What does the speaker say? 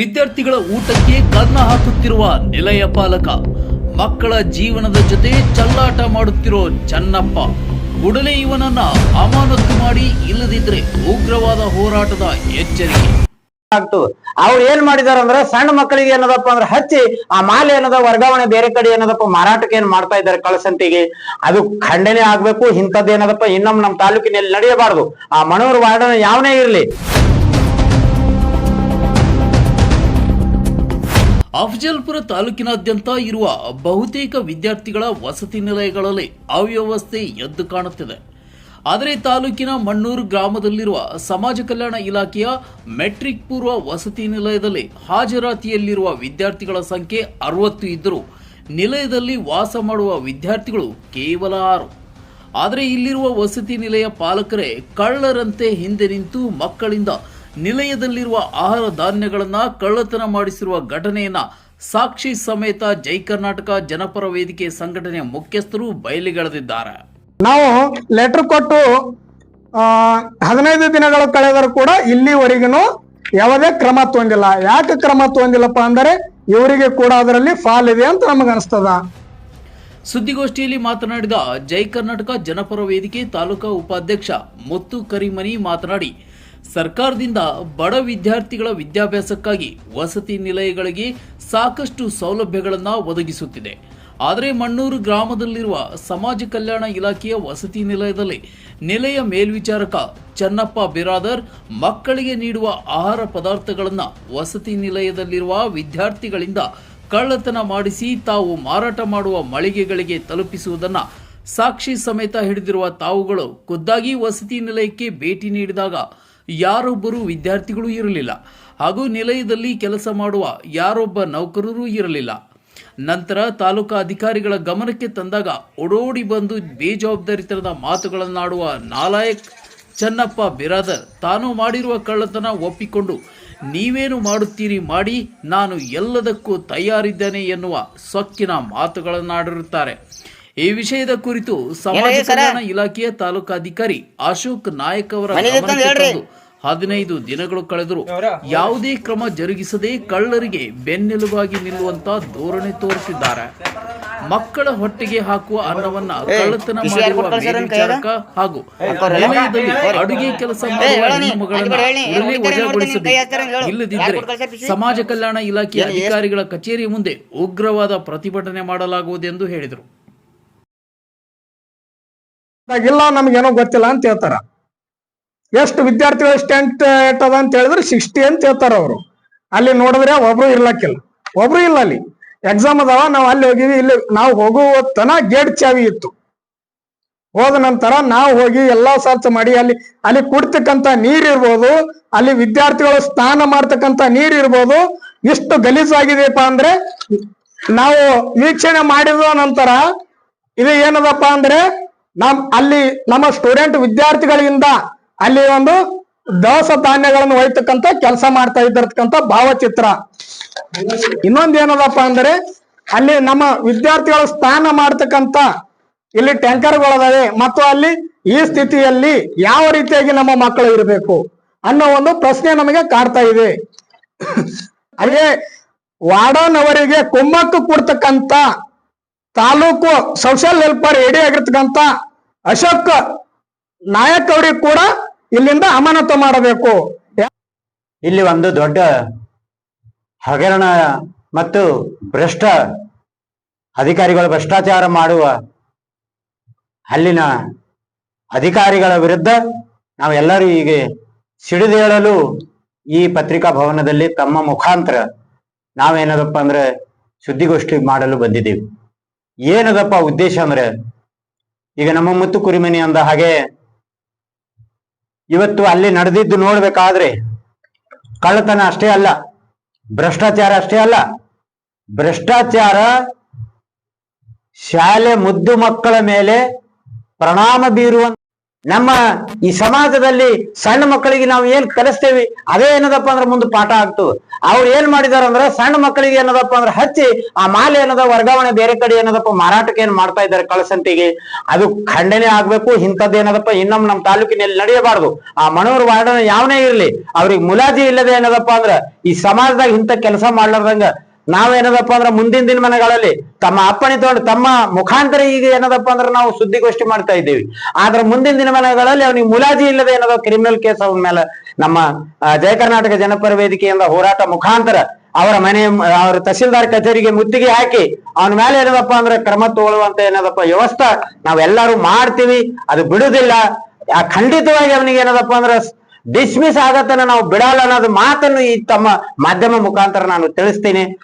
ವಿದ್ಯಾರ್ಥಿಗಳ ಊಟಕ್ಕೆ ಕನ್ನ ಹಾಕುತ್ತಿರುವ ನಿಲಯ ಪಾಲಕ, ಮಕ್ಕಳ ಜೀವನದ ಜೊತೆ ಚಲ್ಲಾಟ ಮಾಡುತ್ತಿರೋ ಚನ್ನಪ್ಪ, ಕೂಡಲೇ ಇವನನ್ನ ಅಮಾನತು ಮಾಡಿ ಇಲ್ಲದಿದ್ರೆ ಉಗ್ರವಾದ ಹೋರಾಟದ ಎಚ್ಚರಿಕೆ. ಅವ್ರು ಏನ್ ಮಾಡಿದಾರ ಅಂದ್ರ ಸಣ್ಣ ಮಕ್ಕಳಿಗೆ ಏನದಪ್ಪ ಅಂದ್ರೆ ಹಚ್ಚಿ ಆ ಮಾಲೆ ಏನದ, ವರ್ಗಾವಣೆ ಬೇರೆ ಕಡೆ ಏನದಪ್ಪ ಮಾರಾಟಕ್ಕೆ ಏನ್ ಮಾಡ್ತಾ ಇದ್ದಾರೆ ಕಳಸಂತಿಗೆ? ಅದು ಖಂಡನೆ ಆಗ್ಬೇಕು, ಇಂಥದ್ದೇನದಪ್ಪ ಇನ್ನೊಮ್ಮೆ ನಮ್ಮ ತಾಲೂಕಿನಲ್ಲಿ ನಡೆಯಬಾರದು. ಆ ಮನೋರ್ ವಾರ್ಡನ ಯಾವನೇ ಇರ್ಲಿ. ಅಫಜಲ್ಪುರ ತಾಲೂಕಿನಾದ್ಯಂತ ಇರುವ ಬಹುತೇಕ ವಿದ್ಯಾರ್ಥಿಗಳ ವಸತಿ ನಿಲಯಗಳಲ್ಲಿ ಅವ್ಯವಸ್ಥೆ ಎದ್ದು ಕಾಣುತ್ತಿದೆ. ಆದರೆ ತಾಲೂಕಿನ ಮಣ್ಣೂರು ಗ್ರಾಮದಲ್ಲಿರುವ ಸಮಾಜ ಕಲ್ಯಾಣ ಇಲಾಖೆಯ ಮೆಟ್ರಿಕ್ ಪೂರ್ವ ವಸತಿ ನಿಲಯದಲ್ಲಿ ಹಾಜರಾತಿಯಲ್ಲಿರುವ ವಿದ್ಯಾರ್ಥಿಗಳ ಸಂಖ್ಯೆ ಅರವತ್ತು ಇದ್ದರೂ ನಿಲಯದಲ್ಲಿ ವಾಸ ಮಾಡುವ ವಿದ್ಯಾರ್ಥಿಗಳು ಕೇವಲ ಆರು. ಆದರೆ ಇಲ್ಲಿರುವ ವಸತಿ ನಿಲಯ ಪಾಲಕರೇ ಕಳ್ಳರಂತೆ ಹಿಂದೆ ನಿಂತು ಮಕ್ಕಳಿಂದ ನಿಲಯದಲ್ಲಿರುವ ಆಹಾರ ಧಾನ್ಯಗಳನ್ನ ಕಳ್ಳತನ ಮಾಡಿಸಿರುವ ಘಟನೆಯನ್ನ ಸಾಕ್ಷಿ ಸಮೇತ ಜೈ ಕರ್ನಾಟಕ ಜನಪರ ವೇದಿಕೆ ಸಂಘಟನೆಯ ಮುಖ್ಯಸ್ಥರು ಬಯಲಿಗೆಳೆದಿದ್ದಾರೆ. ನಾವು ಲೆಟರ್ ಕೊಟ್ಟು ಹದಿನೈದು ದಿನಗಳು ಕಳೆದರೂ ಕೂಡ ಇಲ್ಲಿವರೆಗೂ ಯಾವುದೇ ಕ್ರಮ ತಗೊಂಡಿಲ್ಲ. ಯಾಕೆ ಕ್ರಮ ತಗೊಂಡಿಲ್ಲಪ್ಪ ಅಂದರೆ ಇವರಿಗೆ ಕೂಡ ಅದರಲ್ಲಿ ಫಾಲ್ ಇದೆ ಅಂತ ನಮಗೆ ಅನಿಸ್ತದ. ಸುದ್ದಿಗೋಷ್ಠಿಯಲ್ಲಿ ಮಾತನಾಡಿದ ಜೈ ಕರ್ನಾಟಕ ಜನಪರ ವೇದಿಕೆ ತಾಲೂಕಾ ಉಪಾಧ್ಯಕ್ಷ ಮುತ್ತು ಕರಿಮನಿ ಮಾತನಾಡಿ ಸರ್ಕಾರದಿಂದ ಬಡ ವಿದ್ಯಾರ್ಥಿಗಳ ವಿದ್ಯಾಭ್ಯಾಸಕ್ಕಾಗಿ ವಸತಿ ನಿಲಯಗಳಿಗೆ ಸಾಕಷ್ಟು ಸೌಲಭ್ಯಗಳನ್ನು ಒದಗಿಸುತ್ತಿದೆ. ಆದರೆ ಮಣ್ಣೂರು ಗ್ರಾಮದಲ್ಲಿರುವ ಸಮಾಜ ಕಲ್ಯಾಣ ಇಲಾಖೆಯ ವಸತಿ ನಿಲಯದಲ್ಲಿ ನಿಲಯ ಮೇಲ್ವಿಚಾರಕ ಚನ್ನಪ್ಪ ಬಿರಾದರ್ ಮಕ್ಕಳಿಗೆ ನೀಡುವ ಆಹಾರ ಪದಾರ್ಥಗಳನ್ನು ವಸತಿ ನಿಲಯದಲ್ಲಿರುವ ವಿದ್ಯಾರ್ಥಿಗಳಿಂದ ಕಳ್ಳತನ ಮಾಡಿಸಿ ತಾವು ಮಾರಾಟ ಮಾಡುವ ಮಳಿಗೆಗಳಿಗೆ ತಲುಪಿಸುವುದನ್ನ ಸಾಕ್ಷಿ ಸಮೇತ ಹಿಡಿದಿರುವ ತಾವುಗಳು ಖುದ್ದಾಗಿ ವಸತಿ ನಿಲಯಕ್ಕೆ ಭೇಟಿ ನೀಡಿದಾಗ ಯಾರೊಬ್ಬರು ವಿದ್ಯಾರ್ಥಿಗಳು ಇರಲಿಲ್ಲ. ಹಾಗೂ ನಿಲಯದಲ್ಲಿ ಕೆಲಸ ಮಾಡುವ ಯಾರೊಬ್ಬ ನೌಕರರೂ ಇರಲಿಲ್ಲ. ನಂತರ ತಾಲೂಕಾ ಅಧಿಕಾರಿಗಳ ಗಮನಕ್ಕೆ ತಂದಾಗ ಓಡೋಡಿ ಬಂದು ಬೇಜವಾಬ್ದಾರಿತನದ ಮಾತುಗಳನ್ನಾಡುವ ನಾಲಾಯಕ್ ಚನ್ನಪ್ಪ ಬಿರಾದರ್ ತಾನು ಮಾಡಿರುವ ಕಳ್ಳತನ ಒಪ್ಪಿಕೊಂಡು ನೀವೇನು ಮಾಡುತ್ತೀರಿ ಮಾಡಿ ನಾನು ಎಲ್ಲದಕ್ಕೂ ತಯಾರಿದ್ದೇನೆ ಎನ್ನುವ ಸೊಕ್ಕಿನ ಮಾತುಗಳನ್ನಾಡಿರುತ್ತಾರೆ. ಈ ವಿಷಯದ ಕುರಿತು ಸಮಾಜ ಕಲ್ಯಾಣ ಇಲಾಖೆಯ ತಾಲೂಕಾಧಿಕಾರಿ ಅಶೋಕ್ ನಾಯಕ್ ಅವರ ಗಮನಕ್ಕೆ ತಂದು ಹದಿನೈದು ದಿನಗಳು ಕಳೆದರೂ ಯಾವುದೇ ಕ್ರಮ ಜರುಗಿಸದೆ ಕಳ್ಳರಿಗೆ ಬೆನ್ನೆಲುಬಾಗಿ ನಿಲ್ಲುವಂತ ಧೋರಣೆ ತೋರಿಸಿದ್ದಾರೆ. ಮಕ್ಕಳ ಹೊಟ್ಟೆಗೆ ಹಾಕುವ ಅನ್ನವನ್ನ ಕಳ್ಳತನ ಮಾಡುವ ಮೇಲ್ವಿಚಾರಕ ಹಾಗೂ ನಿಲಯದಲ್ಲಿ ಅಡುಗೆ ಕೆಲಸ ಮಾಡುವ ಹೆಣ್ಣುಮಗಳನ್ನ ಕೂಡಲೇ ವಜಾಗೊಳಿಸಬೇಕು ಇಲ್ಲದಿದ್ದರೆ ಸಮಾಜ ಕಲ್ಯಾಣ ಇಲಾಖೆಯ ಅಧಿಕಾರಿಗಳ ಕಚೇರಿ ಮುಂದೆ ಉಗ್ರವಾದ ಪ್ರತಿಭಟನೆ ಮಾಡಲಾಗುವುದೆಂದು ಹೇಳಿದರು. ಇಲ್ಲ ಏನೋ ಗೊತ್ತಿಲ್ಲ ಅಂತ ಹೇಳ್ತಾರ. ಎಷ್ಟು ವಿದ್ಯಾರ್ಥಿಗಳು ಸ್ಟೆಂಟ್ ಅದ ಅಂತ ಹೇಳಿದ್ರೆ ಸಿಕ್ಸ್ಟಿ ಅಂತ ಹೇಳ್ತಾರ ಅವರು. ಅಲ್ಲಿ ನೋಡಿದ್ರೆ ಒಬ್ರು ಇರ್ಲಕ್ಕಿಲ್ಲ. ಒಬ್ರು ಇಲ್ಲ ಅಲ್ಲಿ. ಎಕ್ಸಾಮ್ ಅದಾವ, ನಾವು ಅಲ್ಲಿ ಹೋಗಿವಿ, ಇಲ್ಲಿ ನಾವು ಹೋಗುವ ತನ ಗೇಟ್ ಚಾವಿ ಇತ್ತು. ಹೋದ ನಂತರ ನಾವು ಹೋಗಿ ಎಲ್ಲಾ ಸರ್ಚ್ ಮಾಡಿ, ಅಲ್ಲಿ ಅಲ್ಲಿ ಕುಡ್ತಕ್ಕಂತ ನೀರ್ ಇರ್ಬೋದು, ಅಲ್ಲಿ ವಿದ್ಯಾರ್ಥಿಗಳು ಸ್ನಾನ ಮಾಡ್ತಕ್ಕಂತ ನೀರ್ ಇರ್ಬೋದು, ಇಷ್ಟು ಗಲೀಜಾಗಿದೆಯಪ್ಪ ಅಂದ್ರೆ ನಾವು ವೀಕ್ಷಣೆ ಮಾಡಿದ ನಂತರ ಇದು ಏನದಪ್ಪ ಅಂದ್ರೆ ನಮ್, ಅಲ್ಲಿ ನಮ್ಮ ಸ್ಟೂಡೆಂಟ್ ವಿದ್ಯಾರ್ಥಿಗಳಿಂದ ಅಲ್ಲಿ ಒಂದು ದವಸ ಧಾನ್ಯಗಳನ್ನು ಒಯ್ತಕ್ಕಂತ ಕೆಲಸ ಮಾಡ್ತಾ ಇದ್ದಿರ್ತಕ್ಕಂತ ಭಾವಚಿತ್ರ. ಇನ್ನೊಂದು ಏನದಪ್ಪ ಅಂದ್ರೆ ಅಲ್ಲಿ ನಮ್ಮ ವಿದ್ಯಾರ್ಥಿಗಳು ಸ್ನಾನ ಮಾಡ್ತಕ್ಕಂತ ಇಲ್ಲಿ ಟ್ಯಾಂಕರ್ಗಳದಾವೆ ಮತ್ತು ಅಲ್ಲಿ ಈ ಸ್ಥಿತಿಯಲ್ಲಿ ಯಾವ ರೀತಿಯಾಗಿ ನಮ್ಮ ಮಕ್ಕಳು ಇರಬೇಕು ಅನ್ನೋ ಒಂದು ಪ್ರಶ್ನೆ ನಮಗೆ ಕಾಡ್ತಾ ಇದೆ. ಹಾಗೆ ವಾರ್ಡನ್ ಅವರಿಗೆ ಕುಮ್ಮಕ್ಕು ಕೊಡ್ತಕ್ಕಂತ ತಾಲೂಕು ಸೋಷಿಯಲ್ ವೆಲ್ಫೇರ್ ಎಡಿ ಆಗಿರ್ತಕ್ಕಂತ ಅಶೋಕ್ ನಾಯಕ್ ಅವರಿಗೆ ಕೂಡ ಇಲ್ಲಿಂದ ಅಮಾನತು ಮಾಡಬೇಕು. ಇಲ್ಲಿ ಒಂದು ದೊಡ್ಡ ಹಗರಣ ಮತ್ತು ಭ್ರಷ್ಟ ಅಧಿಕಾರಿಗಳು ಭ್ರಷ್ಟಾಚಾರ ಮಾಡುವ ಅಲ್ಲಿನ ಅಧಿಕಾರಿಗಳ ವಿರುದ್ಧ ನಾವೆಲ್ಲರೂ ಈಗ ಸಿಡಿದೇಳಲು ಈ ಪತ್ರಿಕಾ ಭವನದಲ್ಲಿ ತಮ್ಮ ಮುಖಾಂತರ ನಾವೇನದಪ್ಪ ಅಂದ್ರೆ ಸುದ್ದಿಗೋಷ್ಠಿ ಮಾಡಲು ಬಂದಿದ್ದೀವಿ. ಏನದಪ್ಪ ಉದ್ದೇಶ ಅಂದ್ರೆ ಈಗ ನಮ್ಮ ಮುತ್ತು ಕುರಿಮನಿ ಅಂದ ಹಾಗೆ ಇವತ್ತು ಅಲ್ಲಿ ನಡೆದಿದ್ದು ನೋಡ್ಬೇಕಾದ್ರೆ ಕಳ್ಳತನ ಅಷ್ಟೇ ಅಲ್ಲ, ಭ್ರಷ್ಟಾಚಾರ ಅಷ್ಟೇ ಅಲ್ಲ. ಭ್ರಷ್ಟಾಚಾರ ಶಾಲೆ ಮುದ್ದು ಮಕ್ಕಳ ಮೇಲೆ ಪ್ರಣಾಮ ಬೀರುವ ನಮ್ಮ ಈ ಸಮಾಜದಲ್ಲಿ ಸಣ್ಣ ಮಕ್ಕಳಿಗೆ ನಾವು ಏನ್ ಕಲಿಸ್ತೇವಿ, ಅದೇ ಏನದಪ್ಪ ಅಂದ್ರೆ ಮುಂದೆ ಪಾಠ ಆಗ್ತದೆ ಅವ್ರು ಏನ್ ಮಾಡಿದಾರ ಅಂದ್ರೆ ಸಣ್ಣ ಮಕ್ಕಳಿಗೆ ಏನದಪ್ಪ ಅಂದ್ರೆ ಹಚ್ಚಿ, ಆ ಮಾಲೆ ಏನದ ವರ್ಗಾವಣೆ ಬೇರೆ ಕಡೆ ಏನದಪ್ಪ ಮಾರಾಟಕ್ಕೆ ಏನ್ ಮಾಡ್ತಾ ಇದ್ದಾರೆ ಕಳಸಂತಿಗೆ, ಅದು ಖಂಡನೆ ಆಗ್ಬೇಕು, ಇಂಥದ್ದು ಏನದಪ್ಪ ಇನ್ನೊಮ್ಮೆ ನಮ್ಮ ತಾಲೂಕಿನಲ್ಲಿ ನಡೆಯಬಾರ್ದು. ಆ ಮನೋರ್ ವಾರ್ಡನ ಯಾವನೇ ಇರ್ಲಿ, ಅವ್ರಿಗೆ ಮುಲಾಜಿ ಇಲ್ಲದೆ ಏನದಪ್ಪ ಅಂದ್ರ ಈ ಸಮಾಜದಾಗ ಇಂಥ ಕೆಲಸ ಮಾಡ್ಲಾರ್ದಂಗ ನಾವೇನದಪ್ಪ ಅಂದ್ರೆ ಮುಂದಿನ ದಿನಮಾನಗಳಲ್ಲಿ ತಮ್ಮ ಅಪ್ಪಣೆ ತಗೊಂಡು ತಮ್ಮ ಮುಖಾಂತರ ಈಗ ಏನದಪ್ಪ ಅಂದ್ರೆ ನಾವು ಸುದ್ದಿಗೋಷ್ಠಿ ಮಾಡ್ತಾ ಇದ್ದೀವಿ. ಆದ್ರೆ ಮುಂದಿನ ದಿನಮಾನಗಳಲ್ಲಿ ಅವನಿಗೆ ಮುಲಾಜಿ ಇಲ್ಲದೆ ಏನದ ಕ್ರಿಮಿನಲ್ ಕೇಸ್ ಅವನ ಮೇಲೆ ನಮ್ಮ ಜಯ ಕರ್ನಾಟಕ ಜನಪರ ವೇದಿಕೆಯಿಂದ ಹೋರಾಟ ಮುಖಾಂತರ ಅವರ ಮನೆ, ಅವರ ತಹಸೀಲ್ದಾರ್ ಕಚೇರಿಗೆ ಮುತ್ತಿಗೆ ಹಾಕಿ ಅವನ ಮೇಲೆ ಏನದಪ್ಪ ಅಂದ್ರೆ ಕ್ರಮ ತಗೊಳ್ಳುವಂತ ಏನದಪ್ಪ ವ್ಯವಸ್ಥೆ ನಾವೆಲ್ಲರೂ ಮಾಡ್ತೀವಿ, ಅದು ಬಿಡುದಿಲ್ಲ ಖಂಡಿತವಾಗಿ ಅವನಿಗೆ ಏನದಪ್ಪ ಅಂದ್ರೆ ಡಿಸ್ಮಿಸ್ ಆಗತ್ತನ ನಾವು ಬಿಡಲ್ಲ ಅನ್ನೋದು ಮಾತನ್ನು ಈ ತಮ್ಮ ಮಾಧ್ಯಮ ಮುಖಾಂತರ ನಾನು ತಿಳಿಸ್ತೀನಿ.